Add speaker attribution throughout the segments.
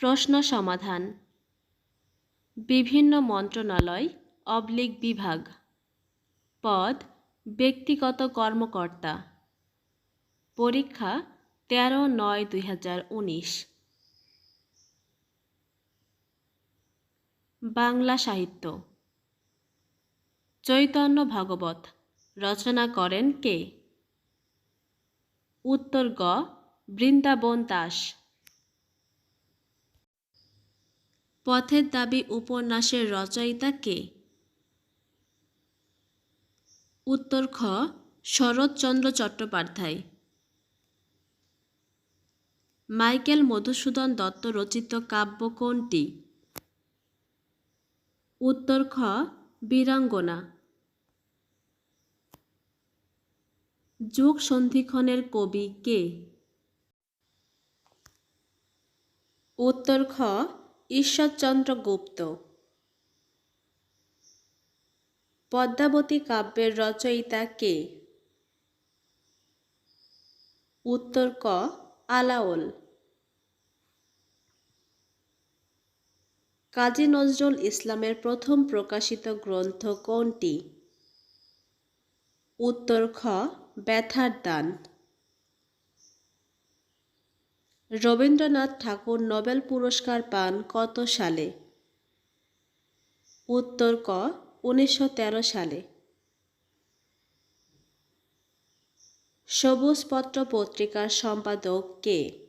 Speaker 1: প্রশ্ন সমাধান। বিভিন্ন মন্ত্রণালয় অবলিক বিভাগ। পদ, ব্যক্তিগত কর্মকর্তা। পরীক্ষা, তেরো নয় দুই বাংলা সাহিত্য। চৈতন্য ভাগবত। রচনা করেন কে? উত্তর গ, বৃন্দাবন দাস। পথের দাবি উপন্যাসের রচয়িতা কে? উত্তর খ শরৎচন্দ্র চট্টোপাধ্যায়। মাইকেল মধুসূদন দত্ত রচিত কাব্য কোনটি? উত্তর খ, বীরাঙ্গনা। যুগ সন্ধিক্ষণের কবি কে? উত্তর খ ঈশ্বরচন্দ্র গুপ্ত। পদ্মাবতী কাব্যের রচয়িতা কে? উত্তর ক, আলাওল। কাজী নজরুল ইসলামের প্রথম প্রকাশিত গ্রন্থ কোনটি? উত্তর খ, ব্যথার দান। রবীন্দ্রনাথ ঠাকুর নোবেল পুরস্কার পান কত সালে? উত্তর ক, উনিশশো তের সালে। সবুজপত্র পত্রিকার সম্পাদক কে?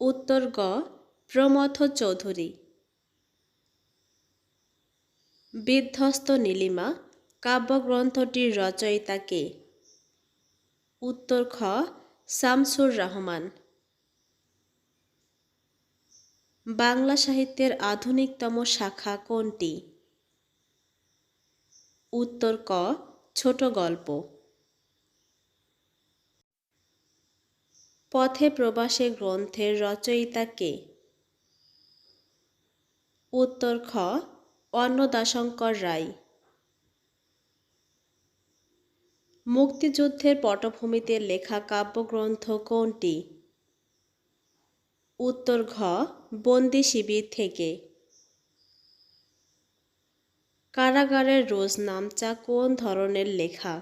Speaker 1: উত্তর গ, প্রমথ চৌধুরী। বিধ্বস্ত নীলিমা, কাব্যগ্রন্থটির রচয়িতা কে? উত্তর খ শামসুর রহমান। বাংলা সাহিত্যের আধুনিকতম শাখা কোনটি? উত্তর ক, ছোট গল্প। পথে প্রবাসে গ্রন্থের রচয়িতা কে? উত্তর খ, অন্নদাশঙ্কর রায়। মুক্তিযুদ্ধের পটভূমিতে লেখা কাব্যগ্রন্থ কোনটি? উত্তর ঘ, বন্দি শিবির থেকে। কারাগারের রোজ নামচা কোন ধরনের লেখা?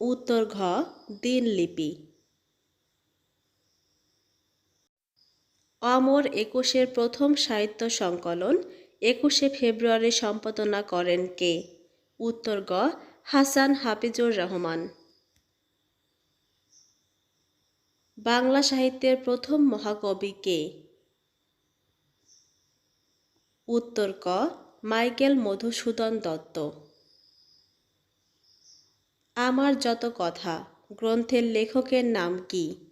Speaker 1: উত্তর ঘ দিনলিপি অমর একুশের প্রথম সাহিত্য সংকলন একুশে ফেব্রুয়ারি সম্পাদনা করেন কে? উত্তর গ হাসান হাফিজুর রহমান। বাংলা সাহিত্যের প্রথম মহাকবি কে? উত্তর ক, মাইকেল মধুসূদন দত্ত। আমার যত কথা, গ্রন্থের লেখকের নাম কি?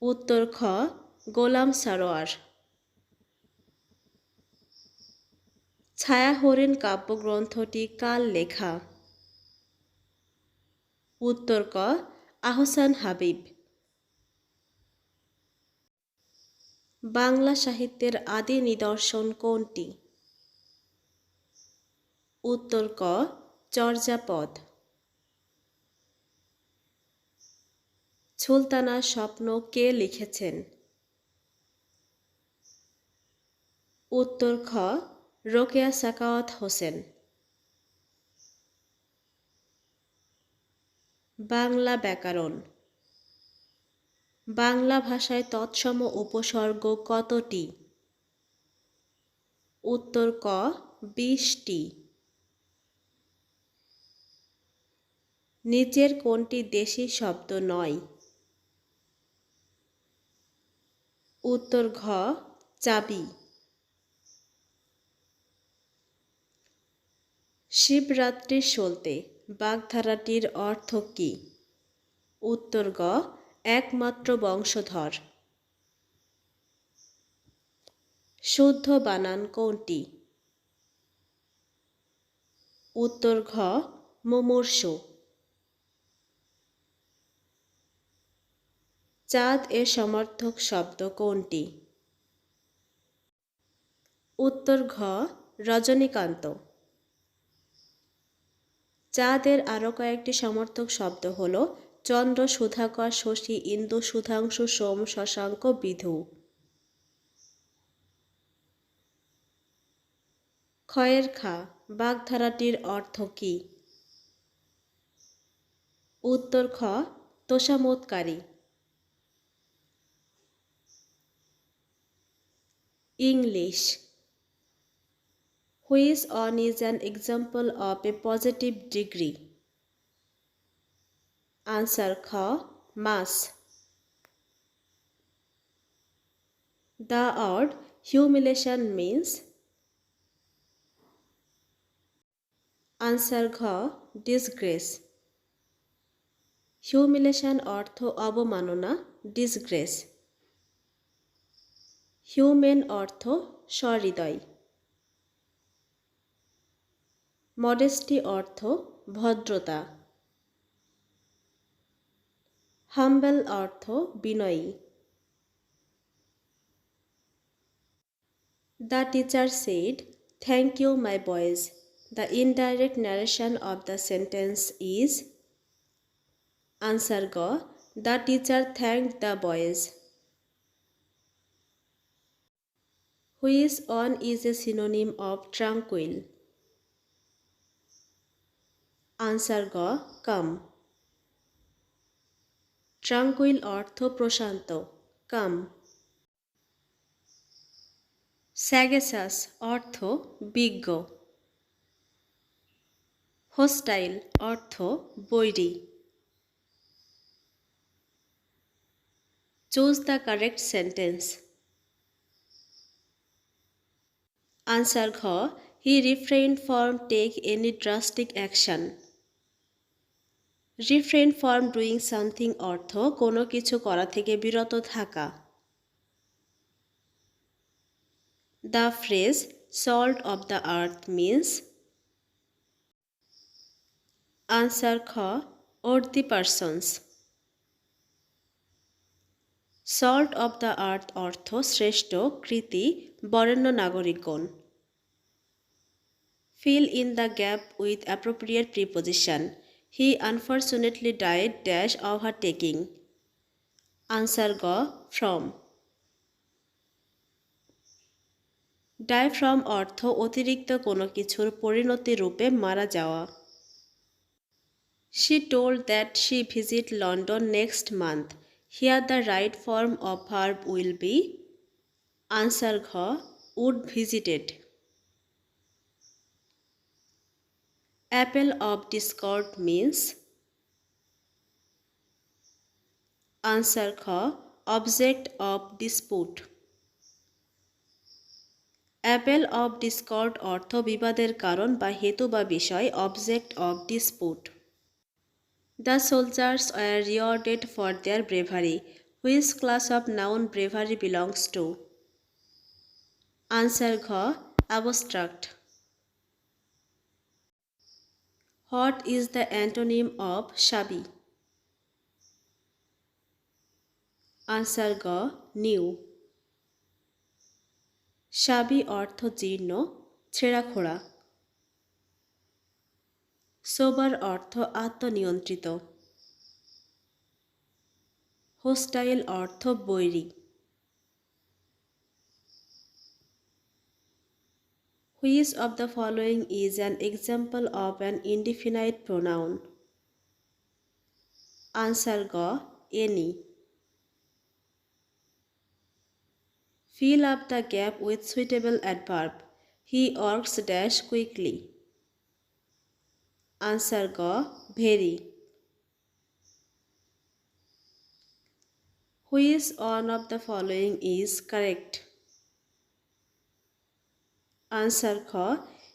Speaker 1: উত্তর খ, গোলাম সারোয়ার। ছায়া হরিণ কাব্যগ্রন্থটি কাল লেখা? উত্তর ক, আহসান হাবিব। বাংলা সাহিত্যের আদি নিদর্শন কোনটি? উত্তর ক, চর্যাপদ। সুলতানার স্বপ্ন কে লিখেছেন? উত্তর খ রোকেয়া সাকাওয়াত হোসেন। বাংলা ব্যাকরণ। বাংলা ভাষায় তৎসম উপসর্গ কতটি? উত্তর ক, বিশটি। নিচের কোনটি দেশি শব্দ নয়? উত্তর ঘ, চাবি। শিবরাত্রির সলতে বাগধারাটির অর্থ কী? উত্তর গ, একমাত্র বংশধর। শুদ্ধ বানান কোনটি? উত্তর ঘ, মুমূর্ষ। চাঁদ এ সমর্থক শব্দ কোনটি? উত্তর ঘ, রজনীকান্ত। চাঁদের আরও কয়েকটি সমর্থক শব্দ হল, চন্দ্র সুধাকর, শশী, ইন্দু, সুধাংশু, সোম, শশাঙ্ক, বিধু। ক্ষয়ের খা, বাগধারাটির অর্থ কী? উত্তর খ, তোষামোদকারী। English which one is an example of a positive degree answer খ মাস the word humiliation means answer ঘ ডিসগ্রেস হিউমিলেশন অর্থ অবমাননা ডিসগ্রেস হিউম্যান অর্থ সহৃদয়. মডেস্টি অর্থ ভদ্রতা। হাম্বেল অর্থ বিনয়ী। The teacher said thank you my boys the indirect narration of the sentence is answer গ the teacher thank the boys which one is a synonym of tranquil answer গ calm tranquil অর্থ প্রশান্ত। কাম। স্যাগেসাস অর্থ বিজ্ঞ। Hostile অর্থ বৈরী। Choose the correct sentence. Answer ঘ he refrain from take any drastic action. Refrain from doing something অর্থ কোনো কিছু করা থেকে বিরত থাকা। The phrase salt of the earth means answer খ the persons salt of the earth অর্থ শ্রেষ্ঠ, কৃতি, বরেণ্য নাগরিকগণ। Fill in the gap with appropriate preposition Died dash overtaking. Answer Go from. Die from অর্থ অতিরিক্ত কোনো কিছুর পরিণতি রূপে মারা যাওয়া she told that she visit London next month here the right form of verb will be answer ঘ would visited Apple of discord means Answer kha object of dispute. Apple of discord অর্থ বিবাদের কারণ বা হেতু বা বিষয় object of dispute the soldiers are rewarded for their bravery which class of noun bravery belongs to answer ঘ abstract What is the antonym of shabby? Answer গ new সাবি অর্থ জীর্ণ ছেঁড়া খোড়া সোবার অর্থ আত্মনিয়ন্ত্রিত। হোস্টাইল অর্থ বৈরী। Which of the following is an example of an indefinite pronoun? Answer Go any. Fill up the gap with suitable adverb. He works dash quickly. Answer Go very. Which one of the following is correct? Answer খ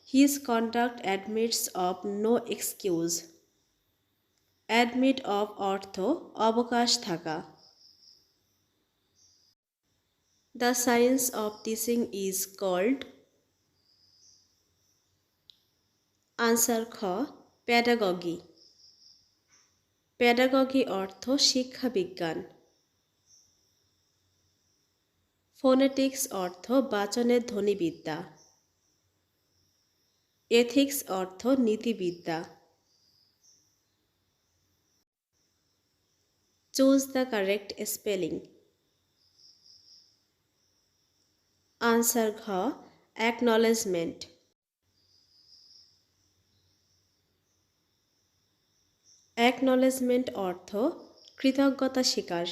Speaker 1: his conduct admits of no excuse admit of অর্থ, অবকাশ থাকা। The science of teaching is called answer খ pedagogy প্যাডাগগি অর্থ শিক্ষা বিজ্ঞান। Phonetics অর্থ বাচনের ধ্বনিবিদ্যা এথিক্স অর্থ নীতিবিদ্যা choose the correct spelling answer ঘ অ্যাকনলেজমেন্ট অ্যাকনলেজমেন্ট অর্থ কৃতজ্ঞতা স্বীকার.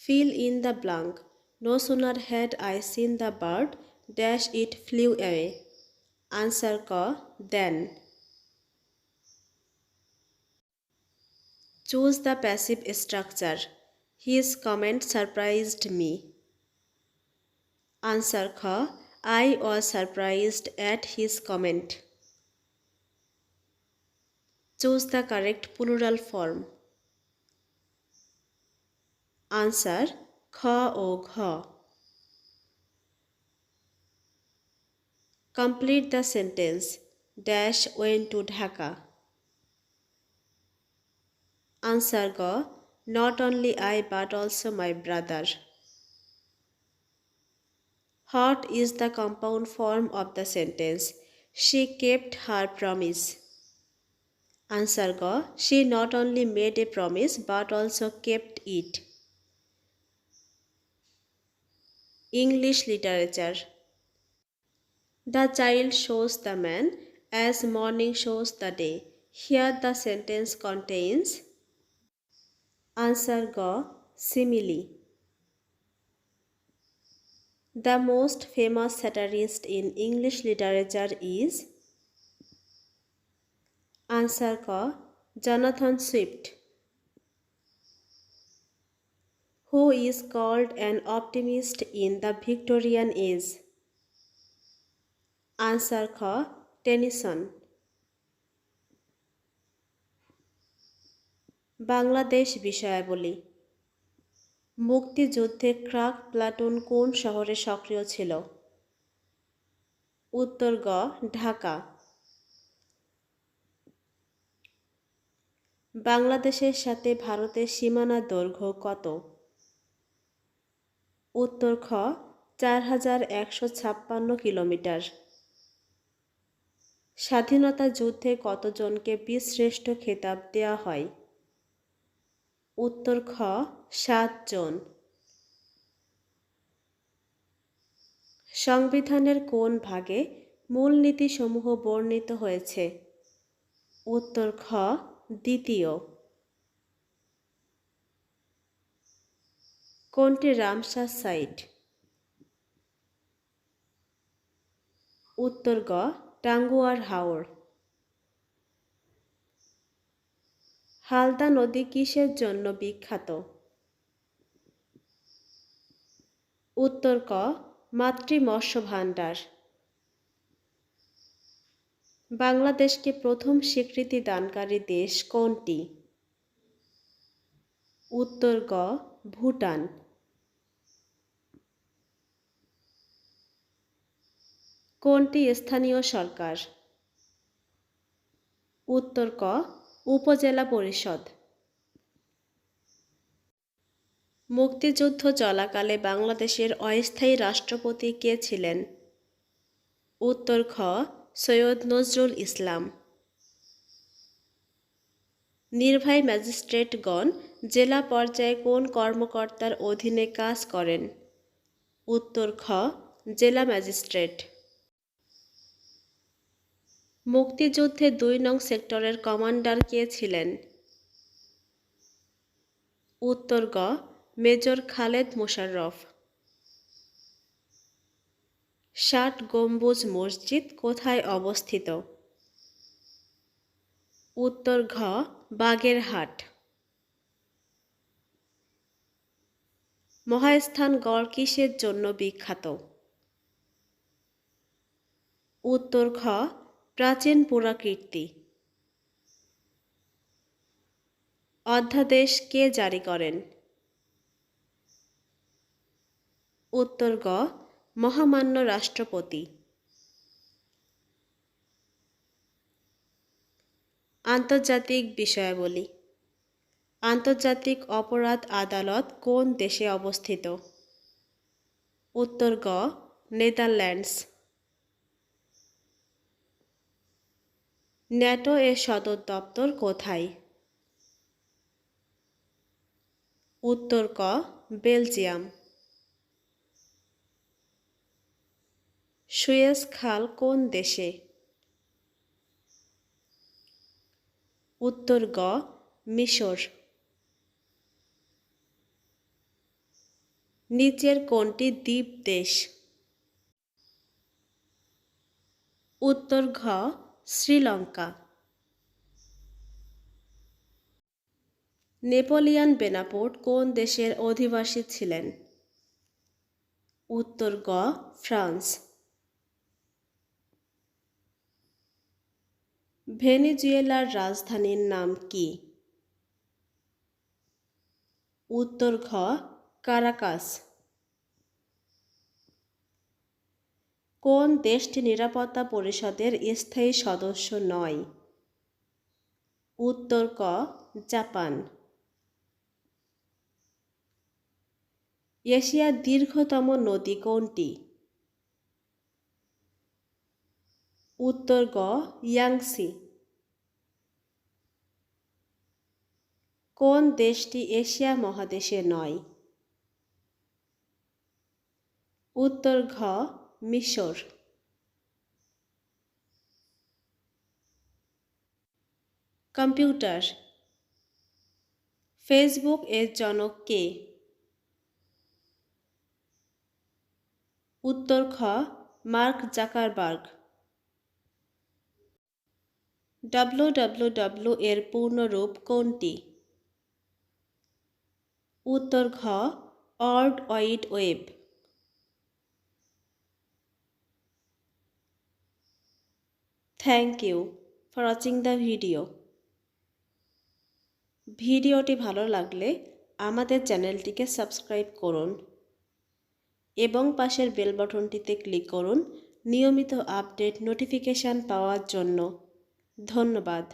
Speaker 1: Fill in the blank no sooner had I seen the bird dash it flew away answer ক then choose the passive structure his comment surprised me answer খ I was surprised at his comment choose the correct plural form answer খ ও ঘ Complete the sentence. Dash went to Dhaka. Answer Go. Not only I but also my brother. Hot is the compound form of the sentence. She kept her promise. Answer Go. She not only made a promise but also kept it. English literature the child shows the man as morning shows the day. Here the sentence contains Answer Go. Simile. The most famous satirist in English literature is Answer Ka Jonathan Swift, who is called an optimist in the Victorian age. Answer Ka Tennyson. Bangladesh বিষয়াবলী, মুক্তিযুদ্ধে crack platoon কোন শহরে সক্রিয় ছিল? উত্তর গ, ঢাকা। বাংলাদেশের সাথে ভারতের সীমানা দৈর্ঘ্য কত? উত্তর খ, চার হাজার একশো ছাপ্পান্ন কিলোমিটার। স্বাধীনতা যুদ্ধে কতজনকে বীরশ্রেষ্ঠ খেতাব দেওয়া হয়? উত্তর খ সাতজন সংবিধানের কোন ভাগে মূলনীতিসমূহ বর্ণিত হয়েছে? উত্তর খ, দ্বিতীয়। কোনটি রামসার সাইট? উত্তর গ টাঙ্গুয়ার হাওড় হালদা নদী কিসের জন্য বিখ্যাত? উত্তর ক, মাতৃ মৎস্য ভাণ্ডার। বাংলাদেশকে প্রথম স্বীকৃতি দানকারী দেশ কোনটি? উত্তর গ, ভুটান। কোনটি স্থানীয় সরকার? উত্তর ক, উপজেলা পরিষদ। মুক্তিযুদ্ধ চলাকালে বাংলাদেশের অস্থায়ী রাষ্ট্রপতি কে ছিলেন? উত্তর খ, সৈয়দ নজরুল ইসলাম। নির্বাহী ম্যাজিস্ট্রেটগণ জেলা পর্যায়ে কোন কর্মকর্তার অধীনে কাজ করেন? উত্তর খ, জেলা ম্যাজিস্ট্রেট। মুক্তিযুদ্ধে দুই নং সেক্টরের কমান্ডার কে ছিলেন? উত্তর গ, মেজর খালেদ মোশাররফ। ষাট গম্বুজ মসজিদ কোথায় অবস্থিত? উত্তর ঘ, বাগেরহাট। মহাস্থান গড় কিসের জন্য বিখ্যাত? উত্তর খ প্রাচীন পুরাকীর্তি। অধ্যাদেশ কে জারি করেন? উত্তর গ, মহামান্য রাষ্ট্রপতি। আন্তর্জাতিক বিষয়াবলী। আন্তর্জাতিক অপরাধ আদালত কোন দেশে অবস্থিত? উত্তর গ, নেদারল্যান্ডস। ন্যাটো এর সদর দপ্তর কোথায়? উত্তর ক, বেলজিয়াম। সুয়েজ খাল কোন দেশে? উত্তর গ, মিশর। নিচের কোনটি দ্বীপ দেশ? উত্তর ঘ শ্রীলঙ্কা। নেপোলিয়ান বেনাপোর্ট কোন দেশের অধিবাসী ছিলেন? উত্তর গ, ফ্রান্স। ভেনিজুয়েলার রাজধানীর নাম কি? উত্তর ঘ, কারাকাস। কোন দেশটি নিরাপত্তা পরিষদের স্থায়ী সদস্য নয়? উত্তর ক, জাপান। এশিয়ার দীর্ঘতম নদী কোনটি? উত্তর গ, ইয়াংসি। কোন দেশটি এশিয়া মহাদেশে নয়? উত্তর ঘ মিশর। কম্পিউটার। ফেসবুক এর জনক কে? উত্তর খ, মার্ক জাকারবার্গ। ডাব্লু এর পূর্ণরূপ কোনটি? উত্তর ঘ, world wide web. Thank you for watching the video ভিডিওটি ভালো লাগলে আমাদের চ্যানেলটিকে সাবস্ক্রাইব করুন এবং পাশের বেল বাটনটিতে ক্লিক করুন নিয়মিত আপডেট নোটিফিকেশান পাওয়ার জন্য। ধন্যবাদ।